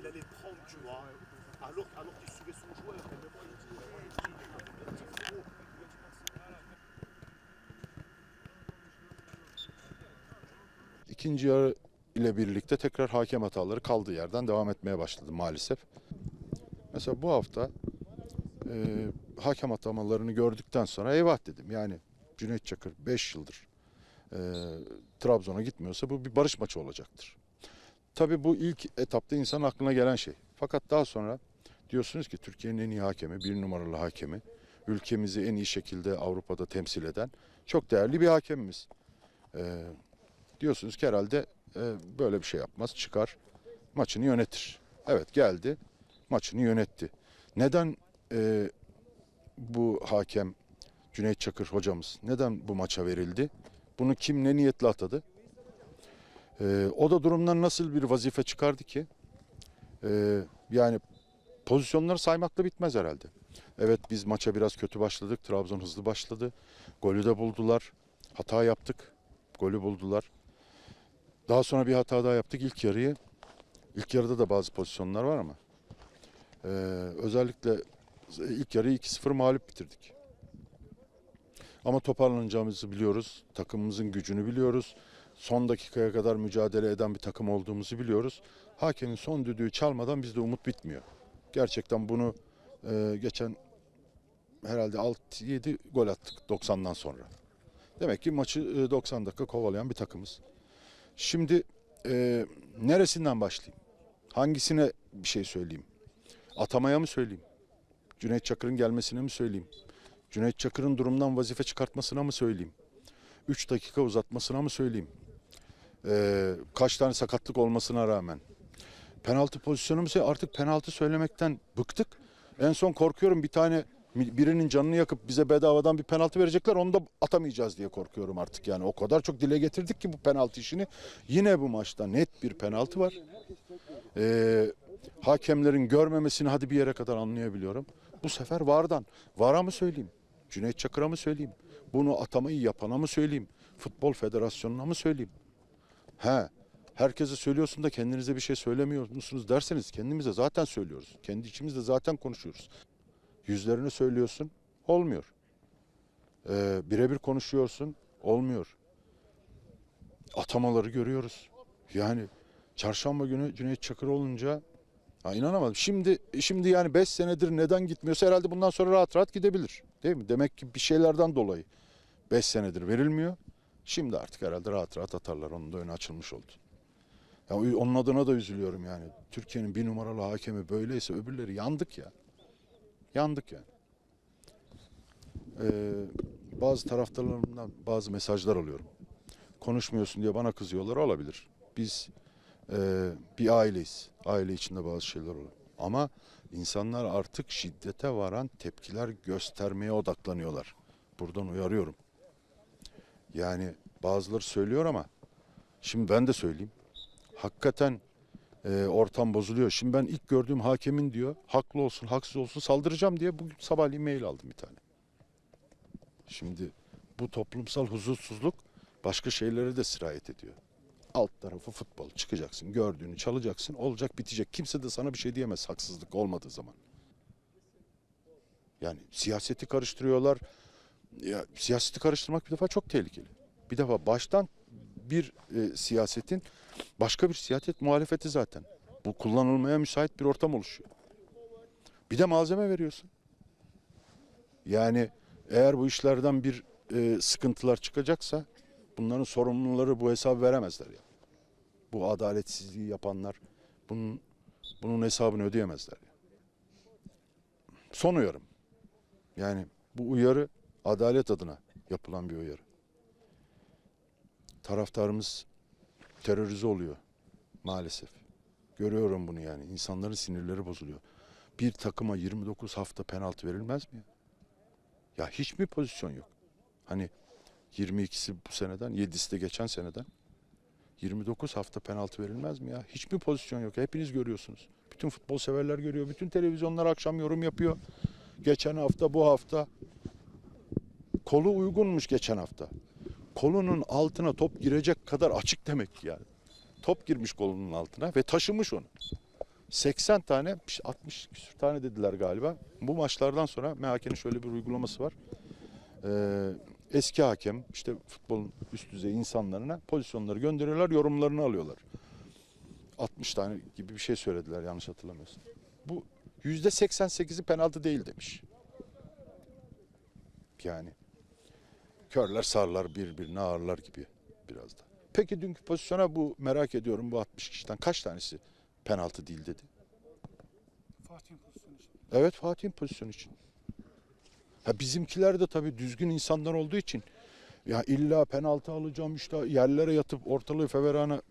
qu'il allait prendre, tu vois. Alors, alors qu'il suivait son joueur. İkinci yarı ile birlikte tekrar hakem hataları kaldığı yerden devam etmeye başladı maalesef. Mesela bu hafta e, hakem atamalarını gördükten sonra eyvah dedim. Yani Cüneyt Çakır 5 yıldır e, Trabzon'a gitmiyorsa bu bir barış maçı olacaktır. Tabii bu ilk etapta insan aklına gelen şey. Fakat daha sonra diyorsunuz ki Türkiye'nin en iyi hakemi, bir numaralı hakemi, ülkemizi en iyi şekilde Avrupa'da temsil eden çok değerli bir hakemimiz. E, diyorsunuz ki herhalde e, böyle bir şey yapmaz. Çıkar maçını yönetir. Evet geldi maçını yönetti. Neden e, bu hakem Cüneyt Çakır hocamız neden bu maça verildi? Bunu kim ne niyetle atadı? E, o da durumdan nasıl bir vazife çıkardı ki? E, yani pozisyonları saymakla bitmez herhalde. Evet biz maça biraz kötü başladık. Trabzon hızlı başladı. Golü de buldular. Hata yaptık. Golü buldular. Daha sonra bir hata daha yaptık ilk yarıyı. İlk yarıda da bazı pozisyonlar var ama ee, özellikle ilk yarıyı 2-0 mağlup bitirdik. Ama toparlanacağımızı biliyoruz. Takımımızın gücünü biliyoruz. Son dakikaya kadar mücadele eden bir takım olduğumuzu biliyoruz. Hakemin son düdüğü çalmadan bizde umut bitmiyor. Gerçekten bunu e, geçen herhalde 6-7 gol attık 90'dan sonra. Demek ki maçı e, 90 dakika kovalayan bir takımız. Şimdi e, neresinden başlayayım? Hangisine bir şey söyleyeyim? Atamaya mı söyleyeyim? Cüneyt Çakır'ın gelmesine mi söyleyeyim? Cüneyt Çakır'ın durumdan vazife çıkartmasına mı söyleyeyim? 3 dakika uzatmasına mı söyleyeyim? E, kaç tane sakatlık olmasına rağmen. Penaltı pozisyonu mu söyleyeyim? Artık penaltı söylemekten bıktık. En son korkuyorum bir tane birinin canını yakıp bize bedavadan bir penaltı verecekler onu da atamayacağız diye korkuyorum artık yani. O kadar çok dile getirdik ki bu penaltı işini. Yine bu maçta net bir penaltı var. Ee, hakemlerin görmemesini hadi bir yere kadar anlayabiliyorum. Bu sefer VAR'dan. VAR'a mı söyleyeyim? Cüneyt Çakır'a mı söyleyeyim? Bunu atamayı yapana mı söyleyeyim? Futbol Federasyonu'na mı söyleyeyim? He. Herkese söylüyorsun da kendinize bir şey söylemiyor musunuz derseniz kendimize zaten söylüyoruz. Kendi içimizde zaten konuşuyoruz. Yüzlerini söylüyorsun, olmuyor. Ee, birebir konuşuyorsun, olmuyor. Atamaları görüyoruz. Yani çarşamba günü Cüneyt Çakır olunca ha, inanamadım. Şimdi şimdi yani 5 senedir neden gitmiyorsa herhalde bundan sonra rahat rahat gidebilir. Değil mi? Demek ki bir şeylerden dolayı 5 senedir verilmiyor. Şimdi artık herhalde rahat rahat atarlar. Onun da önü açılmış oldu. Ya onun adına da üzülüyorum yani. Türkiye'nin bir numaralı hakemi böyleyse öbürleri yandık ya. Yandık yani. Ee, bazı taraftarlarımdan bazı mesajlar alıyorum. Konuşmuyorsun diye bana kızıyorlar olabilir. Biz e, bir aileyiz. Aile içinde bazı şeyler olur. Ama insanlar artık şiddete varan tepkiler göstermeye odaklanıyorlar. Buradan uyarıyorum. Yani bazıları söylüyor ama şimdi ben de söyleyeyim. Hakikaten e, ortam bozuluyor. Şimdi ben ilk gördüğüm hakemin diyor haklı olsun haksız olsun saldıracağım diye bugün sabahleyin mail aldım bir tane. Şimdi bu toplumsal huzursuzluk başka şeylere de sirayet ediyor. Alt tarafı futbol. Çıkacaksın, gördüğünü çalacaksın, olacak bitecek. Kimse de sana bir şey diyemez haksızlık olmadığı zaman. Yani siyaseti karıştırıyorlar. Ya, siyaseti karıştırmak bir defa çok tehlikeli. Bir defa baştan bir e, siyasetin başka bir siyaset muhalefeti zaten. Bu kullanılmaya müsait bir ortam oluşuyor. Bir de malzeme veriyorsun. Yani eğer bu işlerden bir e, sıkıntılar çıkacaksa bunların sorumluları bu hesabı veremezler ya. Bu adaletsizliği yapanlar bunun bunun hesabını ödeyemezler ya. Son uyarım. Yani bu uyarı adalet adına yapılan bir uyarı. Taraftarımız terörize oluyor maalesef. Görüyorum bunu yani. İnsanların sinirleri bozuluyor. Bir takıma 29 hafta penaltı verilmez mi ya? Ya hiç mi pozisyon yok? Hani 22'si bu seneden, 7'si de geçen seneden. 29 hafta penaltı verilmez mi ya? Hiç mi pozisyon yok? Hepiniz görüyorsunuz. Bütün futbol severler görüyor. Bütün televizyonlar akşam yorum yapıyor. Geçen hafta, bu hafta kolu uygunmuş geçen hafta. Kolunun altına top girecek kadar açık demek ki yani. Top girmiş kolunun altına ve taşımış onu. 80 tane 60 küsür tane dediler galiba. Bu maçlardan sonra MHK'nin şöyle bir uygulaması var. Ee, eski hakem işte futbolun üst düzey insanlarına pozisyonları gönderiyorlar yorumlarını alıyorlar. 60 tane gibi bir şey söylediler yanlış hatırlamıyorsam. Bu %88'i penaltı değil demiş. Yani körler sarlar birbirine ağırlar gibi biraz da. Peki dünkü pozisyona bu merak ediyorum bu 60 kişiden kaç tanesi penaltı değil dedi. Fatih'in pozisyonu için. Evet Fatih'in pozisyonu için. Ha bizimkiler de tabii düzgün insanlar olduğu için ya illa penaltı alacağım işte yerlere yatıp ortalığı feverana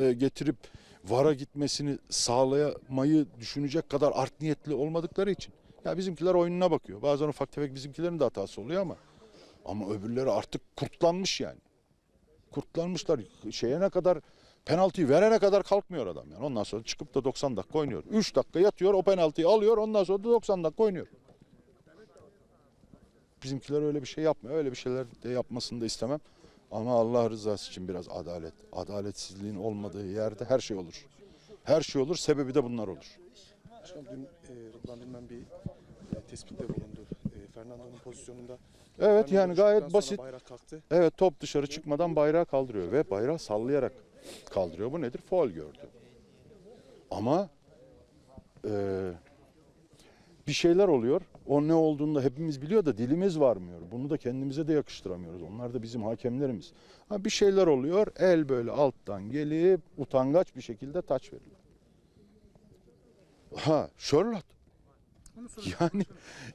e, getirip vara gitmesini sağlayamayı düşünecek kadar art niyetli olmadıkları için. Ya bizimkiler oyununa bakıyor. Bazen ufak tefek bizimkilerin de hatası oluyor ama ama öbürleri artık kurtlanmış yani. Kurtlanmışlar. Şeye ne kadar penaltıyı verene kadar kalkmıyor adam yani. Ondan sonra çıkıp da 90 dakika oynuyor. 3 dakika yatıyor o penaltıyı alıyor ondan sonra da 90 dakika oynuyor. Bizimkiler öyle bir şey yapmıyor. Öyle bir şeyler de yapmasını da istemem. Ama Allah rızası için biraz adalet. Adaletsizliğin olmadığı yerde her şey olur. Her şey olur. Sebebi de bunlar olur. Başkanım dün e, Rıdvan Dilmen bir e, tespitte Fernando'nun pozisyonunda. Evet Fernando yani gayet basit. Bayrak kalktı. Evet top dışarı çıkmadan bayrağı kaldırıyor ve bayrağı sallayarak kaldırıyor. Bu nedir? Faul gördü. Ama eee, bir şeyler oluyor. O ne olduğunu da hepimiz biliyor da dilimiz varmıyor. Bunu da kendimize de yakıştıramıyoruz. Onlar da bizim hakemlerimiz. Ha, bir şeyler oluyor. El böyle alttan gelip utangaç bir şekilde taç veriyor. Ha Charlotte. Yani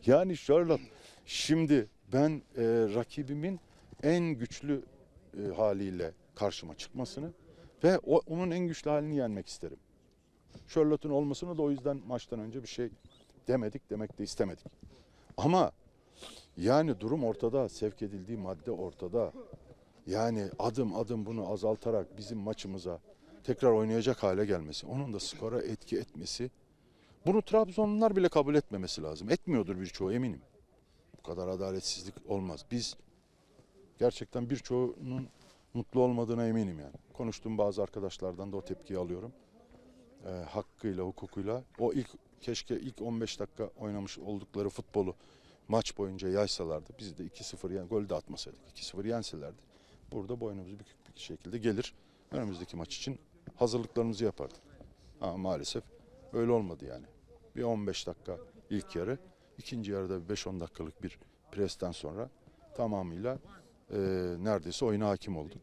yani Charlotte şimdi ben e, rakibimin en güçlü e, haliyle karşıma çıkmasını ve o, onun en güçlü halini yenmek isterim. Charlotte'un olmasını da o yüzden maçtan önce bir şey demedik, demek de istemedik. Ama yani durum ortada, sevk edildiği madde ortada. Yani adım adım bunu azaltarak bizim maçımıza tekrar oynayacak hale gelmesi, onun da skora etki etmesi bunu Trabzonlular bile kabul etmemesi lazım. Etmiyordur birçoğu eminim. Kadar adaletsizlik olmaz. Biz gerçekten birçoğunun mutlu olmadığına eminim yani. Konuştuğum bazı arkadaşlardan da o tepkiyi alıyorum. Ee, hakkıyla, hukukuyla. O ilk keşke ilk 15 dakika oynamış oldukları futbolu maç boyunca yaysalardı. Biz de 2-0 yani gol de atmasaydık. 2-0 yenselerdi. Burada boynumuzu bükük bir şekilde gelir. Önümüzdeki maç için hazırlıklarımızı yapardık. Ama maalesef öyle olmadı yani. Bir 15 dakika ilk yarı. İkinci yarıda bir 5-10 dakikalık bir presten sonra tamamıyla e, neredeyse oyuna hakim olduk.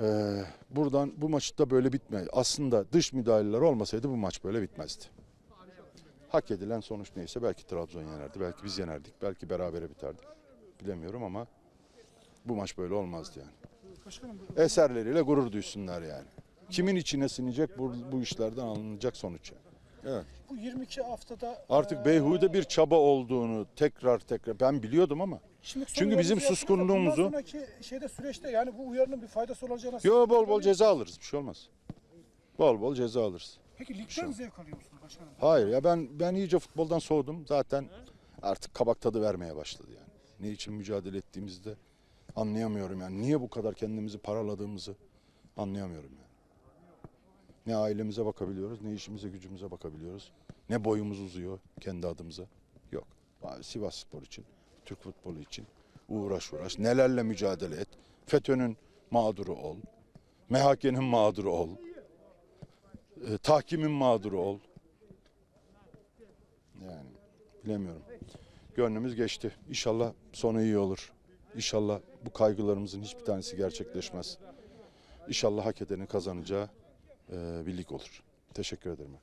E, buradan bu maçı da böyle bitmedi. Aslında dış müdahaleler olmasaydı bu maç böyle bitmezdi. Hak edilen sonuç neyse belki Trabzon yenerdi, belki biz yenerdik, belki berabere biterdi. Bilemiyorum ama bu maç böyle olmazdı yani. Eserleriyle gurur duysunlar yani. Kimin içine sinecek bu, bu işlerden alınacak sonuç yani. Evet. bu 22 haftada Artık eee, beyhude bir çaba olduğunu tekrar tekrar ben biliyordum ama. şimdi son çünkü bizim uyarınızı yaptınız da suskunluğumuzu- Bundan sonraki şeyde süreçte yani bu uyarının bir faydası olacağını... Yo bol bol ceza alırız bir şey olmaz. Bol bol ceza alırız. Peki ligden zevk alıyor musunuz başkanım? Hayır ya ben ben iyice futboldan soğudum. Zaten artık kabak tadı vermeye başladı yani. Ne için mücadele ettiğimizi de anlayamıyorum yani. Niye bu kadar kendimizi paraladığımızı anlayamıyorum yani. Ne ailemize bakabiliyoruz, ne işimize gücümüze bakabiliyoruz. Ne boyumuz uzuyor kendi adımıza. Yok. Sivas Spor için, Türk futbolu için uğraş uğraş. Nelerle mücadele et. FETÖ'nün mağduru ol. MHK'nin mağduru ol. E, tahkimin mağduru ol. Yani bilemiyorum. Gönlümüz geçti. İnşallah sonu iyi olur. İnşallah bu kaygılarımızın hiçbir tanesi gerçekleşmez. İnşallah hak edenin kazanacağı e, bir lig olur. Teşekkür ederim.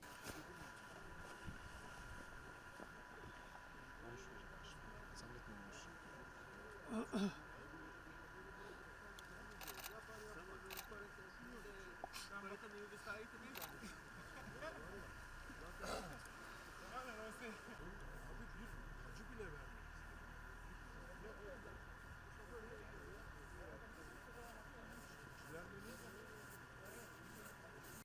Zannetmiyorum.